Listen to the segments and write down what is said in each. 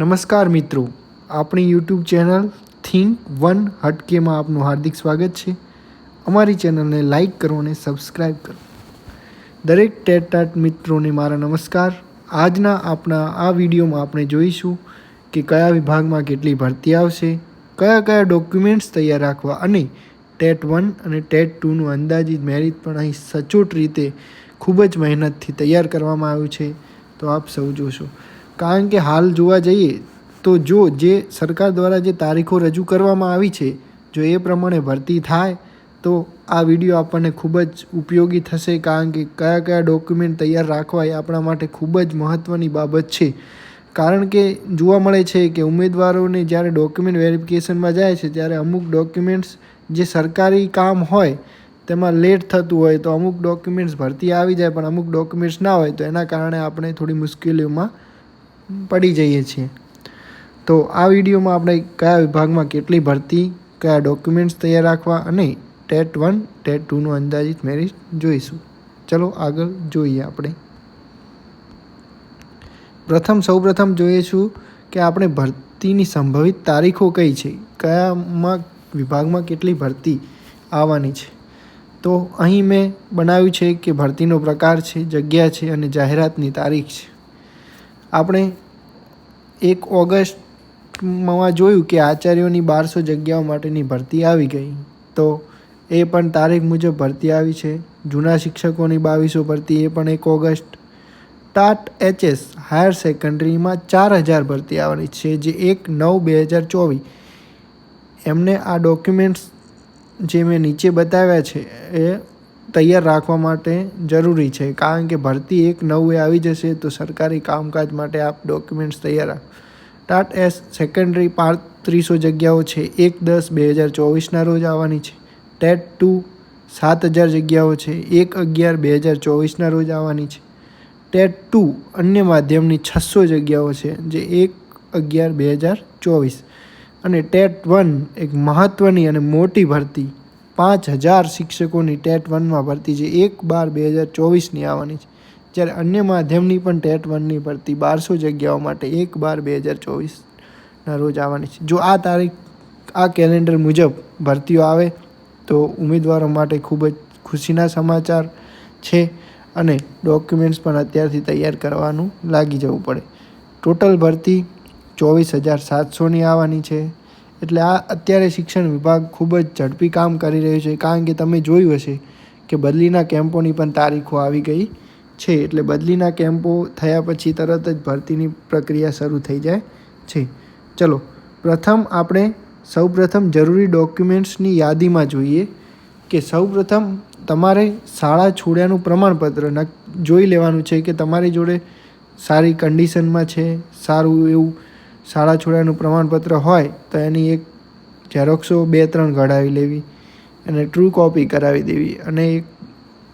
નમસ્કાર મિત્રો, આપણી યુટ્યુબ ચેનલ થિંક વન હટકેમાં આપનું હાર્દિક સ્વાગત છે. અમારી ચેનલને લાઈક કરો અને સબસ્ક્રાઈબ કરો. દરેક ટેટ ટાટ મિત્રોને મારા નમસ્કાર. આજના આપણા આ વિડીયોમાં આપણે જોઈશું કે કયા વિભાગમાં કેટલી ભરતી આવશે, કયા કયા ડોક્યુમેન્ટ્સ તૈયાર રાખવા અને ટેટ વન અને ટેટ ટુનું અંદાજિત મેરિટ પણ અહીં સચોટ રીતે ખૂબ જ મહેનતથી તૈયાર કરવામાં આવ્યું છે. તો આપ સૌ જોશો. કારણ કે હાલ જોવા જઈએ તો જો જે સરકાર દ્વારા જે તારીખો રજૂ કરવામાં આવી છે, જો એ પ્રમાણે ભરતી થાય, તો આ વીડિયો આપણને ખૂબ જ ઉપયોગી થશે કારણ કે કયા કયા ડોક્યુમેન્ટ તૈયાર રાખવા એ આપણા માટે ખૂબ જ મહત્ત્વની બાબત છે. કારણ કે જોવા મળે છે કે ઉમેદવારોને જ્યારે ડોક્યુમેન્ટ વેરિફિકેશનમાં જાય છે, ત્યારે અમુક ડોક્યુમેન્ટ્સ જે સરકારી કામ હોય, તેમાં લેટ થતું હોય તો અમુક ડોક્યુમેન્ટ્સ ભરતી આવી જાય, પણ અમુક ડોક્યુમેન્ટ્સ ના હોય તો એના કારણે આપણે થોડી મુશ્કેલીઓમાં પડી જઈએ છીએ. તો આ વિડીયોમાં આપણે કયા વિભાગમાં કેટલી ભરતી, કયા ડોક્યુમેન્ટ્સ તૈયાર રાખવા અને ટેટ વન, ટેટ ટુનું અંદાજિત મેરિટ જોઈશું. ચલો આગળ જોઈએ આપણે. પ્રથમ સૌપ્રથમ જોઈશું કે આપણે ભરતીની સંભવિત તારીખો કઈ છે. કયામાં વિભાગમાં કેટલી ભરતી આવવાની છે. તો અહીં મેં બનાવ્યું છે કે ભરતીનો પ્રકાર છે, જગ્યા છે અને જાહેરાતની તારીખ છે. આપણે એક ઓગસ્ટમાં જોયું કે આચાર્યોની બારસો જગ્યાઓ માટેની ભરતી આવી ગઈ. તો એ પણ તારીખ મુજબ ભરતી આવી છે. જૂના શિક્ષકોની બાવીસો ભરતી, એ પણ એક ઓગસ્ટ. ટાટ એચએસ હાયર સેકન્ડરીમાં ચાર હજાર ભરતી આવવાની છે, જે એક નવ બે હજાર ચોવીસ. એમને આ ડોક્યુમેન્ટ્સ જે મેં નીચે બતાવ્યા છે, એ તૈયાર રાખવા માટે જરૂરી છે. કારણ કે ભરતી એક નવે આવી જશે તો સરકારી કામકાજ માટે આપ ડોક્યુમેન્ટ્સ તૈયાર રાખ. ટાટ એસ સેકન્ડરી પાંત્રીસો જગ્યાઓ છે. એક દસ બે હજાર ચોવીસના રોજ આવવાની છે. ટેટ ટુ સાત હજાર જગ્યાઓ છે. એક અગિયાર બે હજાર ચોવીસના રોજ આવવાની છે. ટેટ ટુ અન્ય માધ્યમની છસો જગ્યાઓ છે, જે એક અગિયાર બે હજાર ચોવીસ. અને ટેટ વન એક મહત્ત્વની અને મોટી ભરતી પાંચ હજાર શિક્ષકોની ટેટ વનમાં ભરતી છે. એક બાર બે હજાર ચોવીસની આવવાની છે. જ્યારે અન્ય માધ્યમની પણ ટેટ વનની ભરતી બારસો જગ્યાઓ માટે એક બાર બે હજાર ચોવીસના રોજ આવવાની છે. જો આ તારીખ, આ કેલેન્ડર મુજબ ભરતીઓ આવે, તો ઉમેદવારો માટે ખૂબ જ ખુશીના સમાચાર છે અને ડોક્યુમેન્ટ્સ પણ અત્યારથી તૈયાર કરવાનું લાગી જવું પડે. ટોટલ ભરતી ચોવીસ હજાર સાતસોની આવવાની છે. એટલે આ અત્યારે શિક્ષણ વિભાગ ખૂબ જ ઝડપી કામ કરી રહ્યું છે, કારણ કે તમે જોયું હશે કે બદલીના કેમ્પોની પણ તારીખો આવી ગઈ છે, એટલે બદલીના કેમ્પો થયા પછી તરત જ ભરતીની પ્રક્રિયા શરૂ થઈ જાય છે. ચલો, પ્રથમ આપણે સૌપ્રથમ જરૂરી ડોક્યુમેન્ટ્સની યાદીમાં જોઈએ કે સૌપ્રથમ તમારે શાળા છોડ્યાનું પ્રમાણપત્ર જોઈ લેવાનું છે કે તમારી જોડે સારી કન્ડિશનમાં છે, સારું એવું શાળા છોડ્યાનું પ્રમાણપત્ર હોય તો એની એક ઝેરોક્સો બે ત્રણ ઘડાવી લેવી અને ટ્રુ કોપી કરાવી દેવી અને એક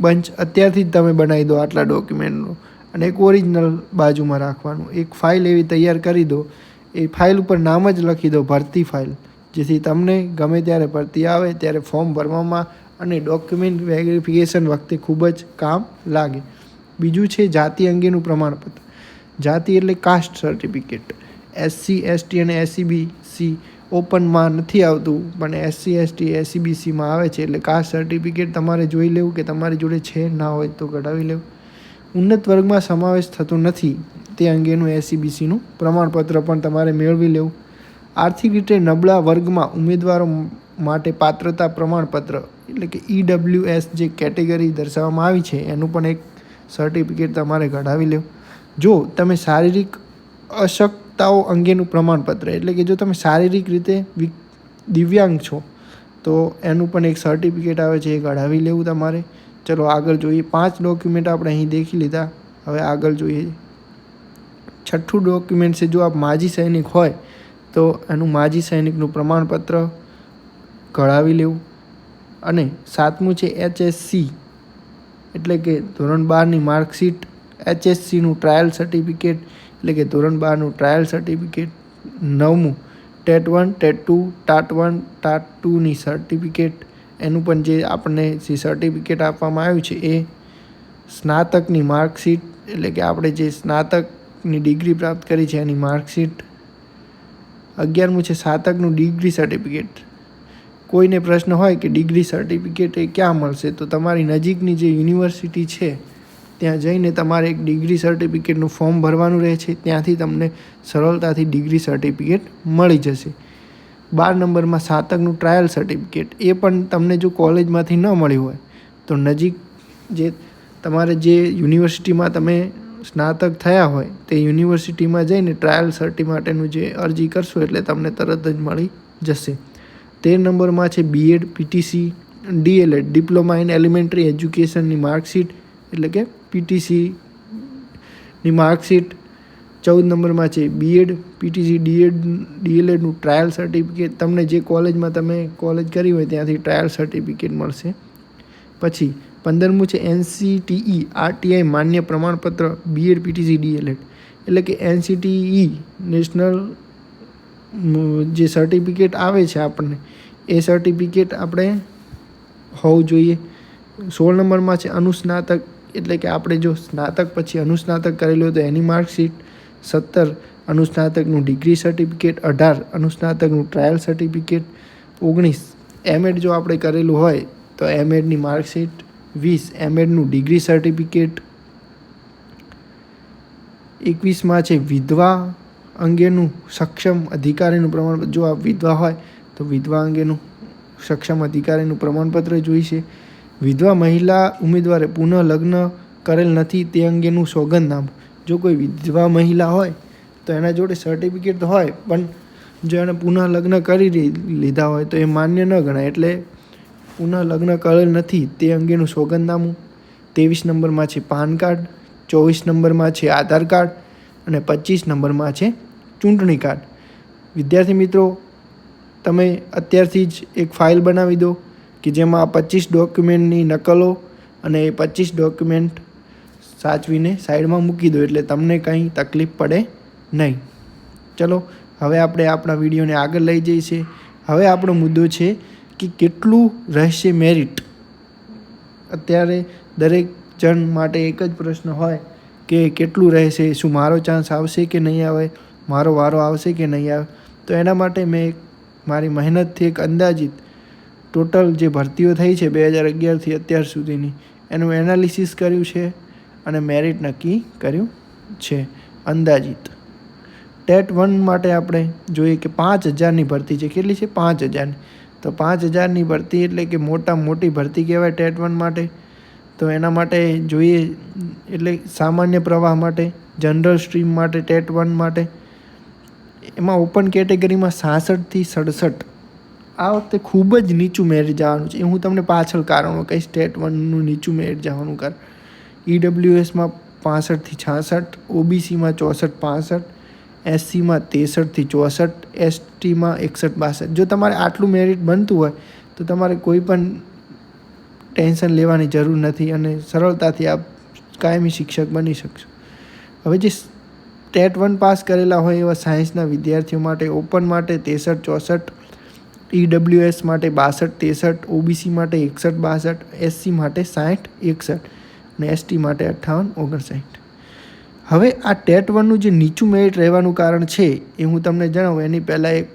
બંચ અત્યારથી જ તમે બનાવી દો આટલા ડોક્યુમેન્ટનું અને એક ઓરિજિનલ બાજુમાં રાખવાનું. એક ફાઇલ એવી તૈયાર કરી દો. એ ફાઇલ ઉપર નામ જ લખી દો, ભરતી ફાઇલ જેથી તમને ગમે ત્યારે ભરતી આવે, ત્યારે ફોર્મ ભરવામાં અને ડોક્યુમેન્ટ વેરિફિકેશન વખતે ખૂબ જ કામ લાગે. બીજું છે જાતિ અંગેનું પ્રમાણપત્ર. જાતિ એટલે કાસ્ટ સર્ટિફિકેટ એસસી એસટી અને એસસીબીસી ઓપનમાં નથી આવતું, પણ એસસી એસટી એસસીબીસીમાં આવે છે. એટલે કાસ્ટ સર્ટિફિકેટ તમારે જોઈ લેવું કે તમારી જોડે છે ના હોય તો કઢાવી લેવું. ઉન્નત વર્ગમાં સમાવેશ થતો નથી. તે અંગેનું એસસીબીસીનું પ્રમાણપત્ર પણ તમારે મેળવી લેવું. આર્થિક રીતે નબળા વર્ગમાં ઉમેદવારો માટે પાત્રતા પ્રમાણપત્ર, એટલે કે ઈડબ્લ્યુએસ જે કેટેગરી દર્શાવવામાં આવી છે, એનું પણ એક સર્ટિફિકેટ તમારે કઢાવી લેવું. જો તમે શારીરિક અશક્તાઓ અંગેનું પ્રમાણપત્ર. એટલે કે જો તમે શારીરિક રીતે દિવ્યાંગ છો, તો એનું પણ એક સર્ટિફિકેટ આવે છે એ કઢાવી લેવું તમારે. ચલો, આગળ જોઈએ. પાંચ ડોક્યુમેન્ટ આપણે અહીં દેખી લીધા. હવે આગળ જોઈએ. છઠ્ઠું ડોક્યુમેન્ટ છે, જો આપ માજી સૈનિક હોય, તો એનું માજી સૈનિકનું પ્રમાણપત્ર કઢાવી લેવું. અને સાતમું છે એચએસસી એટલે કે ધોરણ બારની માર્કશીટ એચએસસીનું ટ્રાયલ સર્ટિફિકેટ એટલે કે ધોરણ બારનું ટ્રાયલ સર્ટિફિકેટ નવમું, TET one, TET two, TAT one, TAT ટુની certificate એનું પણ જે આપણને જે સર્ટિફિકેટ આપવામાં આવ્યું છે એ સ્નાતકની માર્કશીટ, એટલે કે આપણે જે સ્નાતકની ડિગ્રી પ્રાપ્ત કરી છે એની માર્કશીટ. અગિયારમું છે સ્નાતકનું ડિગ્રી સર્ટિફિકેટ કોઈને પ્રશ્ન હોય કે ડિગ્રી સર્ટિફિકેટ એ ક્યાં મળશે, તો તમારી નજીકની જે યુનિવર્સિટી છે ત્યાં જઈને તમારે એક ડિગ્રી સર્ટિફિકેટનું ફોર્મ ભરવાનું રહે છે. ત્યાંથી તમને સરળતાથી ડિગ્રી સર્ટિફિકેટ મળી જશે. બાર નંબરમાં સ્નાતકનું ટ્રાયલ સર્ટિફિકેટ, એ પણ તમને જો કોલેજમાંથી ન મળ્યું હોય, તો નજીક જે તમારે જે યુનિવર્સિટીમાં તમે સ્નાતક થયા હોય, તે યુનિવર્સિટીમાં જઈને ટ્રાયલ સર્ટી માટેનું જે અરજી કરશો એટલે તમને તરત જ મળી જશે. તેર નંબરમાં છે BEd PTC DLEd diploma in elementary એજ્યુકેશનની marksheet એટલે કે પીટીસીની માર્કશીટ ચૌદ નંબરમાં છે બીએડ પીટીસી ડીએડ ડીએલએડનું ટ્રાયલ સર્ટિફિકેટ તમને જે કોલેજમાં તમે કોલેજ કરી હોય ત્યાંથી ટ્રાયલ સર્ટિફિકેટ મળશે. પછી પંદરમું છે એનસીટીઈ આરટીઆઈ માન્ય પ્રમાણપત્ર બીએડ પીટીસી ડીએલએડ એટલે કે એનસીટીઈ નેશનલ જે સર્ટિફિકેટ આવે છે આપણને, એ સર્ટિફિકેટ આપણે હોવું જોઈએ. સોળ નંબરમાં છે અનુસ્નાતક એટલે કે આપણે જો સ્નાતક પછી અનુસ્નાતક કરેલું તો એની માર્કશીટ સત્તર, અનુસ્નાતકનું ડિગ્રી સર્ટિફિકેટ અઢાર, અનુસ્નાતકનું ટ્રાયલ સર્ટિફિકેટ ઓગણીસ. એમએડ જો આપણે કરેલું હોય તો એમએડની માર્કશીટ વીસ એમએડનું ડિગ્રી સર્ટિફિકેટ એકવીસમાં છે. વિધવા અંગેનું સક્ષમ અધિકારીનું પ્રમાણપત્ર. જો આ વિધવા હોય તો વિધવા અંગેનું સક્ષમ અધિકારીનું પ્રમાણપત્ર જોઈશે. વિધવા મહિલા ઉમેદવારે પુનઃ લગ્ન કરેલ નથી તે અંગેનું સોગંદનામું. જો કોઈ વિધવા મહિલા હોય, તો એના જોડે સર્ટિફિકેટ હોય, પણ જો એણે પુનઃ લગ્ન કરી લીધા હોય, તો એ માન્ય ન ગણાય. એટલે પુનઃ લગ્ન કરેલ નથી તે અંગેનું સોગંદનામું. ત્રેવીસ નંબરમાં છે પાન કાર્ડ, ચોવીસ નંબરમાં છે આધાર કાર્ડ અને પચીસ નંબરમાં છે ચૂંટણી કાર્ડ. વિદ્યાર્થી મિત્રો, તમે અત્યારથી જ એક ફાઇલ બનાવી દો. કે જેમાં પચીસ ડોક્યુમેન્ટની નકલો અને એ પચીસ ડોક્યુમેન્ટ સાચવીને સાઈડમાં મૂકી દો એટલે તમને કંઈ તકલીફ પડે નહીં. ચલો, હવે આપણે આપણા વિડીયોને આગળ લઈ જઈએ છીએ. હવે આપણો મુદ્દો છે કે કેટલું રહેશે મેરિટ અત્યારે દરેક જણ માટે એક જ પ્રશ્ન હોય કે કેટલું રહેશે, શું મારો ચાન્સ આવશે કે નહીં આવે, મારો વારો આવશે કે નહીં આવે? તો એના માટે મેં મારી મહેનતથી એક અંદાજિત ટોટલ જે ભરતીઓ થઈ છે બે હજાર અગિયારથી અત્યાર સુધીની, એનું એનાલિસિસ કર્યું છે અને મેરિટ નક્કી કર્યું છે. અંદાજિત. ટેટ વન માટે આપણે જોઈએ કે પાંચ હજારની ભરતી છે. કેટલી છે? પાંચ હજારની. તો પાંચ હજારની ભરતી એટલે કે મોટા મોટી ભરતી કહેવાય ટેટ વન માટે. તો એના માટે જોઈએ એટલે સામાન્ય પ્રવાહ માટે જનરલ સ્ટ્રીમ માટે ટેટ વન માટે. એમાં ઓપન કેટેગરીમાં સાસઠથી સડસઠ આ વખતે ખૂબ જ નીચું મેરિટ જવાનું છે. એ હું તમને પાછળ કારણો કહીશ. સ્ટેટ વનનું નીચું મેરિટ જવાનું કર. ઈડબ્લ્યુએસમાં પાસઠથી છાસઠ ઓબીસીમાં ચોસઠ, પાસઠ એસસીમાં તેસઠથી ચોસઠ એસટીમાં એકસઠ, બાસઠ. જો તમારે આટલું મેરિટ બનતું હોય, તો તમારે કોઈ પણ ટેન્શન લેવાની જરૂર નથી અને સરળતાથી આપ કાયમી શિક્ષક બની શકશો. હવે જે ટેટ વન પાસ કરેલા હોય એવા સાયન્સના વિદ્યાર્થીઓ માટે ઓપન માટે તેસઠ, ચોસઠ ઈડબ્લ્યુએસ માટે બાસઠ ત્રેસઠ ઓબીસી માટે એકસઠ, બાસઠ, એસસી માટે સાઠ, એકસઠ અને એસટી માટે અઠ્ઠાવન, ઓગણસાઠ. હવે આ ટેટ વનનું જે નીચું મેરિટ રહેવાનું કારણ છે એ હું તમને જણાવું. એની પહેલાં એક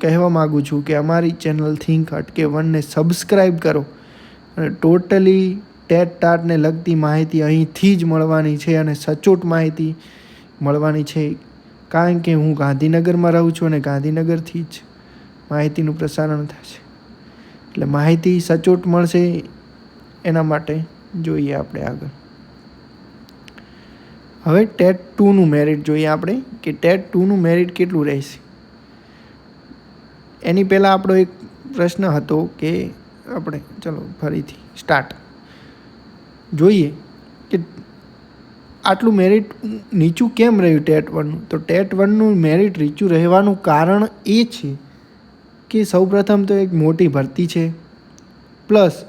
કહેવા માગું છું કે અમારી ચેનલ થિંક અટકે વનને સબસ્ક્રાઈબ કરો. અને ટોટલી ટેટ ટાટને લગતી માહિતી અહીંથી જ મળવાની છે અને સચોટ માહિતી મળવાની છે. કારણ કે હું ગાંધીનગરમાં રહું છું અને ગાંધીનગરથી જ માહિતીનું પ્રસારણ થશે એટલે માહિતી સચોટ મળશે એના માટે જોઈએ આપણે આગળ. હવે ટેટ ટુનું મેરિટ જોઈએ આપણે કે ટેટ ટુનું મેરિટ કેટલું રહેશે? એની પહેલાં આપણો એક પ્રશ્ન હતો કે આપણે, ચલો ફરીથી સ્ટાર્ટ જોઈએ કે આટલું મેરિટ નીચું કેમ રહ્યું ટેટ વનનું? તો ટેટ વનનું મેરિટ નીચું રહેવાનું કારણ એ છે કે સૌપ્રથમ તો એક મોટી ભરતી છે. પ્લસ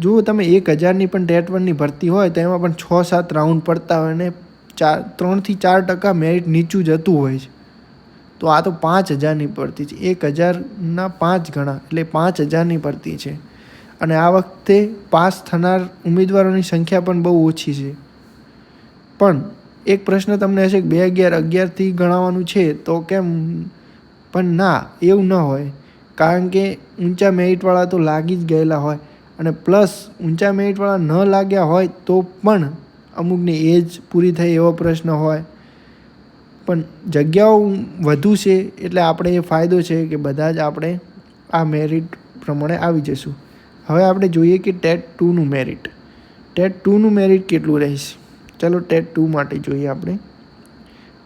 જો તમે એક હજારની પણ ટેટ વનની ભરતી હોય તો એમાં પણ છ સાત રાઉન્ડ પડતા હોય અને ચાર, ત્રણથી ચાર ટકા મેરિટ નીચું જતું હોય છે. તો આ તો પાંચ હજારની ભરતી છે. એક હજારના પાંચ ગણા, એટલે પાંચ હજારની ભરતી છે. અને આ વખતે પાસ થનાર ઉમેદવારોની સંખ્યા પણ બહુ ઓછી છે. પણ, એક પ્રશ્ન તમને હશે કે બે અગિયાર, અગિયારથી ગણાવવાનું છે તો કેમ? પણ ના, એવું ન હોય. કારણ કે ઊંચા મેરિટવાળા તો લાગી જ ગયેલા હોય અને પ્લસ ઊંચા મેરિટવાળા ન લાગ્યા હોય તો પણ અમુકની એજ પૂરી થઈ એવો પ્રશ્ન હોય. પણ જગ્યાઓ વધુ છે એટલે આપણે એ ફાયદો છે કે બધા જ આપણે આ મેરિટ પ્રમાણે આવી જશું. હવે આપણે જોઈએ કે ટેટ ટુનું મેરિટ ટેટ ટુનું મેરિટ કેટલું રહેશે? ચલો ટેટ ટુ માટે જોઈએ આપણે.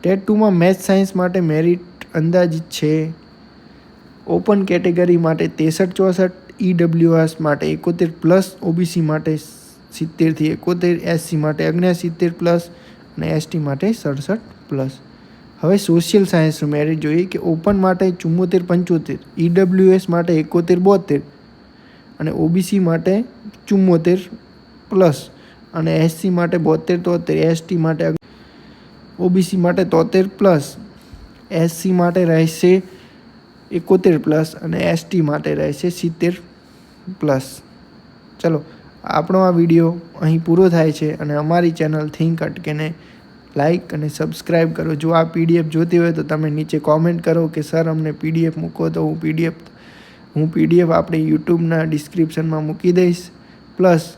ટેટ ટુમાં મેથ્સ સાયન્સ માટે મેરિટ અંદાજિત છે ઓપન કેટેગરી માટે ત્રેસઠ ચોસઠ ઈડબ્લ્યુએસ માટે એકોતેર પ્લસ, ઓબીસી માટે સિત્તેરથી એકોતેર, એસસી માટે અગ્નેસિત્તેર પ્લસ અને એસટી માટે સડસઠ પ્લસ. હવે સોશિયલ સાયન્સનું મેરિટ જોઈએ કે ઓપન માટે ચુમ્મોતેર પંચોતેર ઈડબ્લ્યુએસ માટે એકોતેર બોતેર અને ઓબીસી માટે ચુમ્મોતેર પ્લસ અને એસસી માટે બોતેર તોતેર, એસટી માટે ઓબીસી માટે તોતેર પ્લસ, એસસી માટે રહેશે એકોતેર પ્લસ અને એસટી માટે રહેશે સિત્તેર પ્લસ. ચલો, આપણો આ વીડિયો અહીં પૂરો થાય છે અને અમારી ચેનલ થિંક અટકેને લાઈક અને સબસ્ક્રાઈબ કરો. જો આ પીડીએફ જોતી હોય તો તમે નીચે કોમેન્ટ કરો કે સર અમને પીડીએફ મૂકો તો હું પીડીએફ હું પીડીએફ આપણી યુટ્યુબના ડિસ્ક્રિપ્શનમાં મૂકી દઈશ. પ્લસ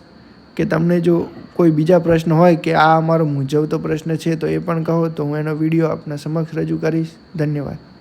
કે તમને જો કોઈ બીજા પ્રશ્ન હોય કે આ અમારો મૂંઝવતો પ્રશ્ન છે તો એ પણ કહો તો હું એનો વીડિયો આપના સમક્ષ રજૂ કરીશ. ધન્યવાદ.